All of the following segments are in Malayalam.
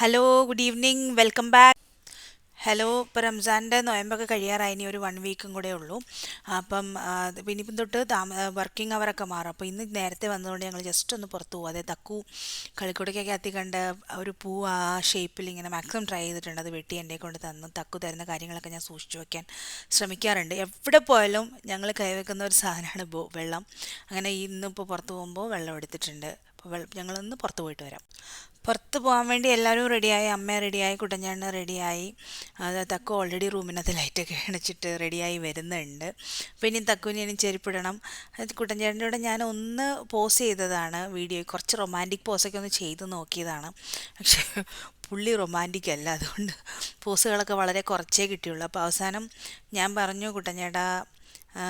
Hello good evening welcome back hello ഇപ്പോൾ റംസാന്റെ നോയമ്പൊക്കെ കഴിയാറായി. ഇനി ഒരു വൺ വീക്കും കൂടെ ഉള്ളൂ. അപ്പം ഇനിയിപ്പം തൊട്ട് താമ വർക്കിംഗ് അവറൊക്കെ മാറും. അപ്പോൾ ഇന്ന് നേരത്തെ വന്നതുകൊണ്ട് ഞങ്ങൾ ജസ്റ്റ് ഒന്ന് പുറത്തു പോകും അതായത് തക്കു കളിക്കുടക്കൊക്കെ അത്തി കണ്ട് ഒരു പൂ ആ ഷേപ്പിൽ ഇങ്ങനെ മാക്സിമം ട്രൈ ചെയ്തിട്ടുണ്ട്. അത് വെട്ടി എന്റെ കൊണ്ട് തന്നു. തക്കു തരുന്ന കാര്യങ്ങളൊക്കെ ഞാൻ സൂക്ഷിച്ചു വയ്ക്കാൻ ശ്രമിക്കാറുണ്ട്. എവിടെ പോയാലും ഞങ്ങൾ കൈവെക്കുന്ന ഒരു സാധനമാണ് വെള്ളം. അങ്ങനെ ഇന്നിപ്പോൾ പുറത്തു പോകുമ്പോൾ വെള്ളം എടുത്തിട്ടുണ്ട്. അപ്പോൾ ഞങ്ങളൊന്ന് പുറത്ത് പോയിട്ട് വരാം. പുറത്ത് പോകാൻ വേണ്ടി എല്ലാവരും റെഡിയായി അമ്മ റെഡിയായി കുട്ടഞ്ഞാണ് റെഡിയായി. അത് തക്കു ഓൾറെഡി റൂമിനകത്ത് ലൈറ്റൊക്കെ അണച്ചിട്ട് റെഡിയായി വരുന്നുണ്ട്. ഇനി തക്കുവിന് ഇനി ചെരുപ്പിടണം. അത് കുട്ടഞ്ചേട്ടന്റെ കൂടെ ഞാൻ ഒന്ന് പോസ് ചെയ്തതാണ് വീഡിയോ കുറച്ച് റൊമാന്റിക് പോസൊക്കെ ഒന്ന് ചെയ്ത് നോക്കിയതാണ്. പക്ഷേ പുള്ളി റൊമാന്റിക് അല്ല അതുകൊണ്ട് പോസുകളൊക്കെ വളരെ കുറച്ചേ കിട്ടിയുള്ളൂ. അപ്പോൾ അവസാനം ഞാൻ പറഞ്ഞു കുട്ടഞ്ഞേട്ടാ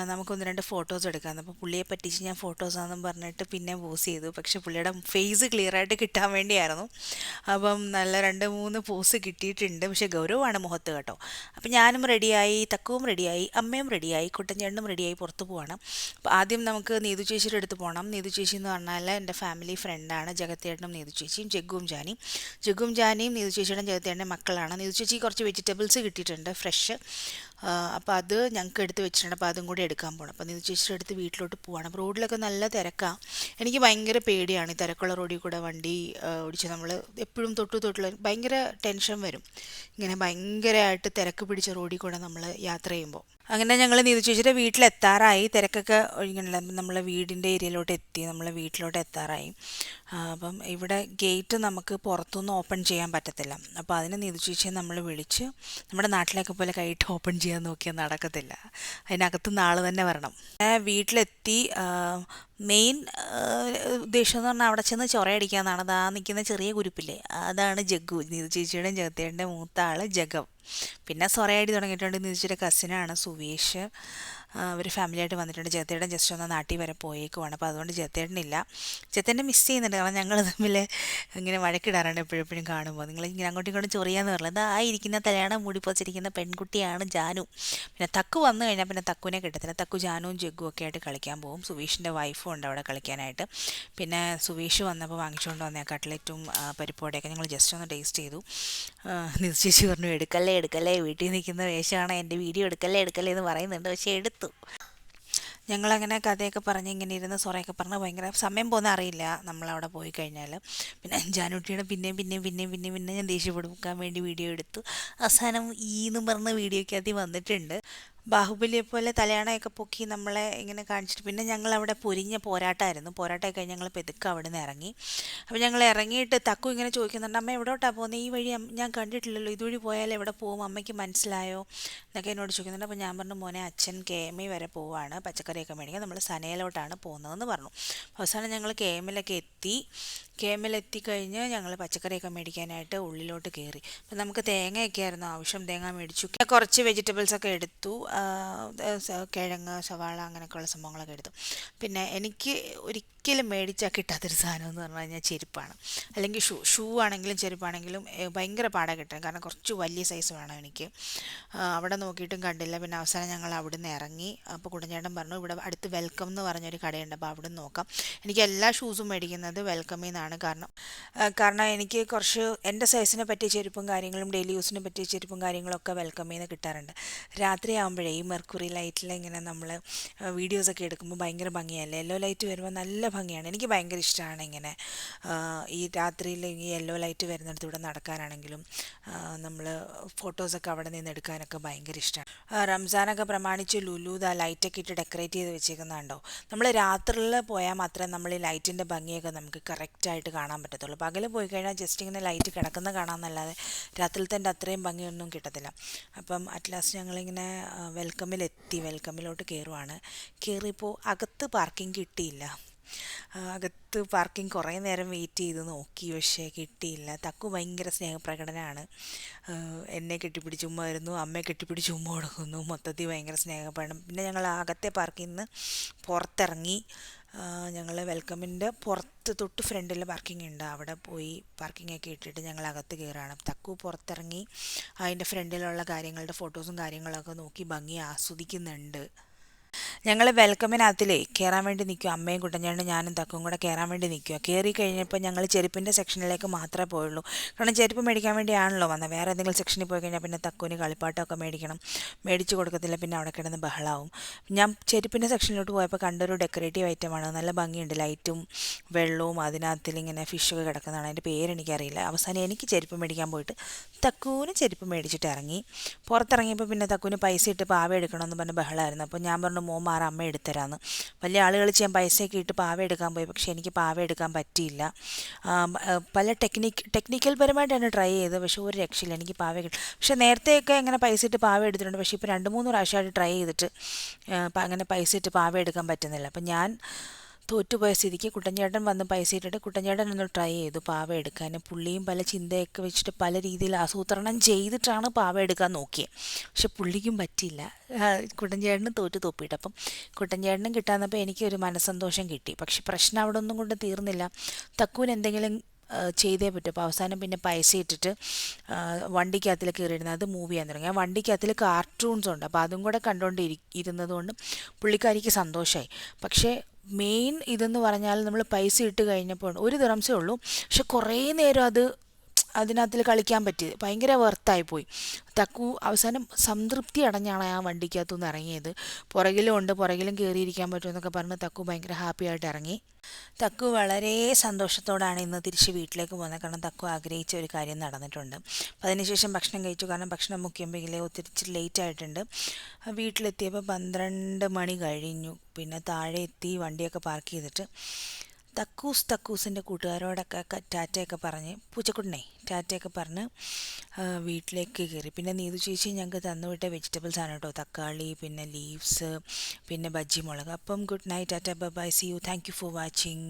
നമുക്കൊന്ന് രണ്ട് ഫോട്ടോസ് എടുക്കാം അപ്പോൾ പുള്ളിയെ പറ്റിച്ച് ഞാൻ ഫോട്ടോസാണെന്നും പറഞ്ഞിട്ട് പിന്നെ പോസ് ചെയ്തു. പക്ഷെ പുള്ളിയുടെ ഫേസ് ക്ലിയർ ആയിട്ട് കിട്ടാൻ വേണ്ടിയായിരുന്നു. അപ്പം നല്ല രണ്ട് മൂന്ന് പോസ് കിട്ടിയിട്ടുണ്ട്. പക്ഷെ ഗൗരവമാണ് മുഖത്ത് കേട്ടോ. അപ്പം ഞാനും റെഡിയായി തക്കവും റെഡിയായി അമ്മയും റെഡിയായി കുട്ടഞ്ചേട്ടനും റെഡിയായി പുറത്ത് പോവാണ്. അപ്പോൾ ആദ്യം നമുക്ക് നീതു ചേച്ചിയുടെ അടുത്ത് പോകണം നീതു ചേച്ചി എന്ന് പറഞ്ഞാൽ എന്റെ ഫാമിലി ഫ്രണ്ടാണ് ജഗത്തേട്ടനും നീതു ചേച്ചിയും ജഗ്ഗും ജാനിയും. ജഗ്ഗും ജാനിയും നീതു ചേച്ചിയുടെ ജഗത്തേട്ടന്റെ മക്കളാണ്. നീതു ചേച്ചി കുറച്ച് വെജിറ്റബിൾസ് കിട്ടിയിട്ടുണ്ട് ഫ്രഷ് അപ്പോൾ അത് ഞങ്ങൾക്ക് എടുത്ത് വെച്ചിട്ടുണ്ട്. അപ്പോൾ അതും കൂടി എടുക്കാൻ പോകണം അപ്പോൾ നിന്ന് ചേച്ചിയുടെ അടുത്ത് വീട്ടിലോട്ട് പോവാണ്. അപ്പോൾ റോഡിലൊക്കെ നല്ല തിരക്കാണ് എനിക്ക് ഭയങ്കര പേടിയാണ്. ഈ തിരക്കുള്ള റോഡിൽ കൂടെ വണ്ടി ഓടിച്ച് നമ്മൾ എപ്പോഴും തൊട്ടു തൊട്ടുള്ള ഭയങ്കര ടെൻഷൻ വരും. ഇങ്ങനെ ഭയങ്കരമായിട്ട് തിരക്ക് പിടിച്ച റോഡിൽ കൂടെ നമ്മൾ യാത്ര ചെയ്യുമ്പോൾ അങ്ങനെ ഞങ്ങൾ നീതു ചേച്ചിയുടെ വീട്ടിലെത്താറായി. തിരക്കൊക്കെ ഇങ്ങനെ നമ്മളെ വീടിന്റെ ഏരിയയിലോട്ട് എത്തി. നമ്മളെ വീട്ടിലോട്ട് എത്താറായി. അപ്പം ഇവിടെ ഗേറ്റ് നമുക്ക് പുറത്തുനിന്ന് ഓപ്പൺ ചെയ്യാൻ പറ്റത്തില്ല. അപ്പോൾ അതിന് ചേച്ചിയെ നമ്മൾ വിളിച്ച് നമ്മുടെ നാട്ടിലൊക്കെ പോലെ കൈയിട്ട് ഓപ്പൺ ചെയ്യാൻ നോക്കിയാൽ നടക്കത്തില്ല. അതിനകത്ത് ആൾ തന്നെ വരണം. വീട്ടിലെത്തി മെയിൻ ഉദ്ദേശം എന്ന് പറഞ്ഞാൽ അവിടെ ചെന്ന് ചൊറയടിക്കാന്നാണ്. അതാ നിൽക്കുന്ന ചെറിയ കുരുപ്പില്ലേ? അതാണ് ജഗ്ഗു. നീതു ചേച്ചിയുടെയും മൂത്ത ആൾ ജഗം. പിന്നെ സൊറയടി തുടങ്ങിയിട്ടുണ്ട് ചേച്ചിയുടെ കസിനാണ് സുവേഷ്. അവർ ഫാമിലിയായിട്ട് വന്നിട്ടുണ്ട്. ജയത്തേട്ടൻ ജസ്റ്റ് ഒന്ന് നാട്ടിൽ വരെ പോയേക്കുവാണ്. അപ്പോൾ അതുകൊണ്ട് ജയത്തേട്ടനില്ല ജയത്തേട്ടനെ മിസ് ചെയ്യുന്നുണ്ട്. കാരണം ഞങ്ങൾ തമ്മിൽ ഇങ്ങനെ വഴക്കിടാറുണ്ട് എപ്പോഴെപ്പോഴും കാണുമ്പോൾ നിങ്ങൾ ഇങ്ങനെ അങ്ങോട്ടും ഇങ്ങോട്ടും ചൊറിയാന്ന് പറഞ്ഞത് ആ ഇരിക്കുന്ന തലയാണ് മൂടിപ്പൊച്ചിരിക്കുന്ന പെൺകുട്ടിയാണ് ജാനു. പിന്നെ തക്കു വന്നു കഴിഞ്ഞാൽ പിന്നെ തക്കുവിനെ കിട്ടത്തില്ല. തക്കു ജാനുവും ജഗ്ഗും ഒക്കെ ആയിട്ട് കളിക്കാൻ പോകും സുവീഷിന്റെ വൈഫും ഉണ്ട് അവിടെ കളിക്കാനായിട്ട്. പിന്നെ സുവീഷ് വന്നപ്പോൾ വാങ്ങിച്ചുകൊണ്ട് വന്ന കട്ട്ലറ്റും പരിപ്പോടെയൊക്കെ ഞങ്ങൾ ജസ്റ്റ് ഒന്ന് ടേസ്റ്റ് ചെയ്തു. നിശ്ചയിച്ച് പറഞ്ഞു എടുക്കല്ലേ എടുക്കല്ലേ വീട്ടിൽ നിൽക്കുന്ന വേഷമാണ് എന്റെ വീഡിയോ എടുക്കല്ലേ എടുക്കല്ലേ എന്ന് പറയുന്നുണ്ട്. പക്ഷേ എടുത്തു ഞങ്ങളങ്ങനെ കഥയൊക്കെ പറഞ്ഞ് ഇങ്ങനെ ഇരുന്ന് സൊറയൊക്കെ പറഞ്ഞ് ഭയങ്കര സമയം പോകുന്ന അറിയില്ല നമ്മളവിടെ പോയി കഴിഞ്ഞാൽ പിന്നെ ജാനുട്ടിയുടെ പിന്നെയും പിന്നെയും പിന്നെയും പിന്നെയും പിന്നെ ഞാൻ ദേഷ്യപ്പെടുക്കാൻ വേണ്ടി വീഡിയോ എടുത്തു. അവസാനം ഈ എന്നും പറഞ്ഞ വീഡിയോയ്ക്കകത്ത് വന്നിട്ടുണ്ട്. ബാഹുബലിയെ പോലെ തലയാണയൊക്കെ പൊക്കി നമ്മളെ ഇങ്ങനെ കാണിച്ചിട്ട്. പിന്നെ ഞങ്ങൾ അവിടെ പൊരിഞ്ഞ പോരാട്ടമായിരുന്നു. പോരാട്ടമൊക്കെ കഴിഞ്ഞ് ഞങ്ങൾ പെതുക്കെ അവിടെ നിന്ന് ഇറങ്ങി. അപ്പോൾ ഞങ്ങൾ ഇറങ്ങിയിട്ട് തക്കു ഇങ്ങനെ ചോദിക്കുന്നുണ്ട് അമ്മ എവിടോട്ടാണ് പോകുന്നത് ഈ വഴി ഞാൻ കണ്ടിട്ടില്ലല്ലോ. ഇതുവഴി പോയാൽ എവിടെ പോകും? അമ്മയ്ക്ക് മനസ്സിലായോ? എന്നൊക്കെ എന്നോട് ചോദിക്കുന്നുണ്ട്. അപ്പോൾ ഞാൻ പറഞ്ഞു മോനെ അച്ഛൻ കെ എം ഇ വരെ പോവാണ്. പച്ചക്കറിയൊക്കെ മേടിക്കാൻ നമ്മൾ സനയിലോട്ടാണ് പോകുന്നതെന്ന് പറഞ്ഞു. അവസാനം ഞങ്ങൾ കെ എമ്മിലൊക്കെ എത്തി. കെ എമ്മിൽ എത്തിക്കഴിഞ്ഞ് ഞങ്ങൾ പച്ചക്കറിയൊക്കെ മേടിക്കാനായിട്ട് ഉള്ളിലോട്ട് കയറി അപ്പം നമുക്ക് തേങ്ങയൊക്കെ ആയിരുന്നു ആവശ്യം. തേങ്ങ മേടിച്ചു. കുറച്ച് വെജിറ്റബിൾസ് ഒക്കെ എടുത്തു. കിഴങ്ങ് സവാള അങ്ങനെയൊക്കെയുള്ള സംഭവങ്ങളൊക്കെ എടുത്തു. പിന്നെ എനിക്ക് ഒരിക്കലും മേടിച്ചാൽ കിട്ടാത്തൊരു സാധനം എന്ന് പറഞ്ഞു കഴിഞ്ഞാൽ ചെരുപ്പാണ്. അല്ലെങ്കിൽ ഷൂ ഷൂ ആണെങ്കിലും ചെരുപ്പാണെങ്കിലും ഭയങ്കര പാടാ കിട്ടാൻ. കാരണം കുറച്ച് വലിയ സൈസ് വേണം എനിക്ക്. അവിടെ നോക്കിയിട്ടും കണ്ടില്ല. പിന്നെ അവസാനം ഞങ്ങൾ അവിടെ നിന്ന് ഇറങ്ങി. അപ്പോൾ കുടഞ്ഞേട്ടൻ പറഞ്ഞു ഇവിടെ അടുത്ത് വെൽക്കം എന്ന് പറഞ്ഞൊരു കടയുണ്ട്. അപ്പോൾ അവിടെ നോക്കാം. എനിക്ക് എല്ലാ ഷൂസും മേടിക്കുന്നത് വെൽക്കമിൽ നിന്നാണ് കാരണം കാരണം എനിക്ക് കുറച്ച് എന്റെ സൈസിനെ പറ്റിയ ചെരുപ്പും കാര്യങ്ങളും ഡെയിലി യൂസിനെ പറ്റിയ ചെരുപ്പും കാര്യങ്ങളൊക്കെ വെൽക്കമിൽ നിന്ന് കിട്ടാറുണ്ട്. രാത്രി ആകുമ്പോഴേ ഈ മെർക്കുറി ലൈറ്റിൽ ഇങ്ങനെ നമ്മൾ വീഡിയോസൊക്കെ എടുക്കുമ്പോൾ ഭയങ്കര ഭംഗിയല്ലേ? യെല്ലോ ലൈറ്റ് വരുമ്പോൾ നല്ല ഭംഗിയാണ്. എനിക്ക് ഭയങ്കര ഇഷ്ടമാണ് ഇങ്ങനെ. ഈ രാത്രിയിൽ ഈ യെല്ലോ ലൈറ്റ് വരുന്നിടത്തൂടെ നടക്കാനാണെങ്കിലും നമ്മൾ ഫോട്ടോസൊക്കെ അവിടെ നിന്ന് എടുക്കാനൊക്കെ ഭയങ്കര ഇഷ്ടമാണ് റംസാനൊക്കെ പ്രമാണിച്ച് ലുലു ആ ലൈറ്റൊക്കെ ഇട്ട് ഡെക്കറേറ്റ് ചെയ്ത് വെച്ചേക്കുന്നുണ്ടോ? നമ്മൾ രാത്രിയിൽ പോയാൽ മാത്രമേ നമ്മൾ ഈ ലൈറ്റിന്റെ ഭംഗിയൊക്കെ നമുക്ക് കറക്റ്റായിട്ട് കാണാൻ പറ്റത്തുള്ളൂ. പകൽ പോയി കഴിഞ്ഞാൽ ജസ്റ്റ് ഇങ്ങനെ ലൈറ്റ് കിടക്കുന്ന കാണാമെന്നല്ലാതെ രാത്രിയിലത്തെ അത്രയും ഭംഗിയൊന്നും കിട്ടത്തില്ല. അപ്പം അറ്റ്ലാസ്റ്റ് ഞങ്ങളിങ്ങനെ വെൽക്കമിലെത്തി വെൽക്കമിലോട്ട് കയറുവാണ് കയറിയപ്പോൾ അകത്ത് പാർക്കിംഗ് കിട്ടിയില്ല. അകത്ത് പാർക്കിംഗ് കുറേ നേരം വെയിറ്റ് ചെയ്ത് നോക്കി. പക്ഷേ കിട്ടിയില്ല. തക്കു ഭയങ്കര സ്നേഹപ്രകടനമാണ്. എന്നെ കെട്ടിപ്പിടിച്ച് ഉമ്മ വരുന്നു. അമ്മയെ കെട്ടിപ്പിടിച്ച് ഉമ്മ കൊടുക്കുന്നു. മൊത്തത്തിൽ ഭയങ്കര സ്നേഹപ്രകടനം. പിന്നെ ഞങ്ങൾ അകത്തെ പാർക്കിൽ നിന്ന് പുറത്തിറങ്ങി. ഞങ്ങൾ വെൽക്കമിന്റെ പുറത്ത് തൊട്ട് ഫ്രണ്ടിൽ പാർക്കിംഗ് ഉണ്ട്. അവിടെ പോയി പാർക്കിംഗ് ഒക്കെ ഇട്ടിട്ട് ഞങ്ങൾ അകത്ത് കയറുകയാണ്. തക്കു പുറത്തിറങ്ങി. അതിന്റെ ഫ്രണ്ടിലുള്ള കാര്യങ്ങളുടെ ഫോട്ടോസും കാര്യങ്ങളൊക്കെ നോക്കി ഭംഗി ആസ്വദിക്കുന്നുണ്ട്. ഞങ്ങൾ വെൽക്കമിനകത്തിലേ കയറാൻ വേണ്ടി നിൽക്കുക അമ്മയും കുട്ടഞ്ഞാണ്ടും ഞാനും തക്കും കൂടെ കയറാൻ വേണ്ടി നിൽക്കുക കയറി കഴിഞ്ഞപ്പോൾ ഞങ്ങൾ ചെരുപ്പിന്റെ സെക്ഷനിലേക്ക് മാത്രമേ പോയുള്ളൂ. കാരണം ചെരുപ്പ് മേടിക്കാൻ വേണ്ടിയാണല്ലോ വന്നത് വേറെ ഏതെങ്കിലും സെക്ഷനിൽ പോയി കഴിഞ്ഞാൽ പിന്നെ തക്കുവിന് കളിപ്പാട്ടമൊക്കെ മേടിക്കണം. മേടിച്ച് കൊടുക്കത്തില്ല പിന്നെ അവിടെ കിടന്ന് ബഹളാവും. ഞാൻ ചെരുപ്പിന്റെ സെക്ഷനിലോട്ട് പോയപ്പോൾ കണ്ടൊരു ഡെക്കറേറ്റീവ് ഐറ്റമാണ് നല്ല ഭംഗിയുണ്ട്. ലൈറ്റും വെള്ളവും അതിനകത്തിൽ ഇങ്ങനെ ഫിഷൊക്കെ കിടക്കുന്നതാണ്. അതിന്റെ പേരെനിക്കറിയില്ല അവസാനം എനിക്ക് ചെരുപ്പ് മേടിക്കാൻ പോയിട്ട് തക്കൂന് ചെരുപ്പ് മേടിച്ചിട്ട് ഇറങ്ങി. പുറത്തിറങ്ങിയപ്പോൾ പിന്നെ തക്കുവിന് പൈസ ഇട്ട് പാവ എടുക്കണമെന്ന് പറഞ്ഞ് ബഹളമായിരുന്നു അപ്പോൾ ഞാൻ പറഞ്ഞു മോ മാറ അമ്മ എടുത്തരാന്ന്. വലിയ ആളുകൾ ചെയ്യാൻ പൈസയൊക്കെ ഇട്ട് പാവ എടുക്കാൻ പോയി. പക്ഷേ എനിക്ക് പാവ എടുക്കാൻ പറ്റിയില്ല. പല ടെക്നിക്ക് ടെക്നിക്കൽ പരമായിട്ടാണ് ട്രൈ ചെയ്തത്. പക്ഷേ ഒരു രക്ഷയില്ല. എനിക്ക് പാവ കിട്ടും. പക്ഷേ നേരത്തെയൊക്കെ അങ്ങനെ പൈസ ഇട്ട് പാവ എടുത്തിട്ടുണ്ട്. പക്ഷേ ഇപ്പോൾ രണ്ട് മൂന്ന് പ്രാവശ്യമായിട്ട് ട്രൈ ചെയ്തിട്ട് അങ്ങനെ പൈസ ഇട്ട് പാവ എടുക്കാൻ പറ്റുന്നില്ല. അപ്പം ഞാൻ തോറ്റുപോയ സ്ഥിതിക്ക് കുട്ടൻചേട്ടൻ വന്ന് പൈസ ഇട്ടിട്ട് കുട്ടൻചേട്ടൻ ഒന്ന് ട്രൈ ചെയ്തു പാവ എടുക്കാൻ. പുള്ളിയും പല ചിന്തയൊക്കെ വെച്ചിട്ട് പല രീതിയിൽ ആസൂത്രണം ചെയ്തിട്ടാണ് പാവ എടുക്കാൻ നോക്കിയത് പക്ഷെ പുള്ളിക്കും പറ്റിയില്ല. ആ, തോറ്റു തൊപ്പിയിട്ട്. അപ്പം കുട്ടൻചേട്ടനും കിട്ടാന്നപ്പോൾ എനിക്ക് ഒരു മനസ്സന്തോഷം കിട്ടി. പക്ഷെ പ്രശ്നം അവിടെ ഒന്നും കൊണ്ട് തീർന്നില്ല. തക്കൂൻ എന്തെങ്കിലും ചെയ്തേ പറ്റും. അപ്പോൾ അവസാനം പിന്നെ പൈസ ഇട്ടിട്ട് വണ്ടിക്കകത്തിൽ കയറിയിരുന്നത് അത് മൂവ് ചെയ്യാൻ തുടങ്ങി. ആ വണ്ടിക്കകത്തിൽ കാർട്ടൂൺസ് ഉണ്ട്. അപ്പോൾ അതും കൂടെ കണ്ടുകൊണ്ട് ഇരുന്നതുകൊണ്ട് കൊണ്ട് പുള്ളിക്കാരിക്ക് സന്തോഷമായി പക്ഷേ മെയിൻ ഇതെന്ന് പറഞ്ഞാൽ നമ്മൾ പൈസ ഇട്ട് കഴിഞ്ഞപ്പോൾ ഒരു ദിറംസേ ഉള്ളൂ. പക്ഷെ കുറേ നേരം അത് അതിനകത്തിൽ കളിക്കാൻ പറ്റിയത്. ഭയങ്കര വെർത്തായി പോയി. തക്കു അവസാനം സംതൃപ്തി അടഞ്ഞാണ് ആ വണ്ടിക്കകത്തു നിന്ന് ഇറങ്ങിയത്. പുറകിലും ഉണ്ട്. പുറകിലും കയറിയിരിക്കാൻ പറ്റുമെന്നൊക്കെ പറഞ്ഞ് തക്കു ഭയങ്കര ഹാപ്പി ആയിട്ട് ഇറങ്ങി. തക്കു വളരെ സന്തോഷത്തോടാണ് ഇന്ന് തിരിച്ച് വീട്ടിലേക്ക് പോകുന്നത്. കാരണം തക്കു ആഗ്രഹിച്ച ഒരു കാര്യം നടന്നിട്ടുണ്ട്. അപ്പം അതിനുശേഷം ഭക്ഷണം കഴിച്ചു. കാരണം ഭക്ഷണം മുക്കിയമ്പോഴേ ഒത്തിരി ലേറ്റ് ആയിട്ടുണ്ട്. വീട്ടിലെത്തിയപ്പോൾ പന്ത്രണ്ട് മണി കഴിഞ്ഞു. പിന്നെ താഴെ എത്തി വണ്ടിയൊക്കെ പാർക്ക് ചെയ്തിട്ട് തക്കൂസ് തക്കൂസിന്റെ കൂട്ടുകാരോടൊക്കെ ടാറ്റയൊക്കെ പറഞ്ഞ് പൂച്ചക്കുട്ടനെ ടാറ്റയൊക്കെ പറഞ്ഞ് വീട്ടിലേക്ക് കയറി. പിന്നെ നീതു ചേച്ചി ഞങ്ങൾക്ക് തന്നുവിട്ട വെജിറ്റബിൾസ് ആണ് കേട്ടോ. തക്കാളി പിന്നെ ലീവ്സ് പിന്നെ ബജ്ജി മുളക് അപ്പം good night tata bye see you. Thank you for watching.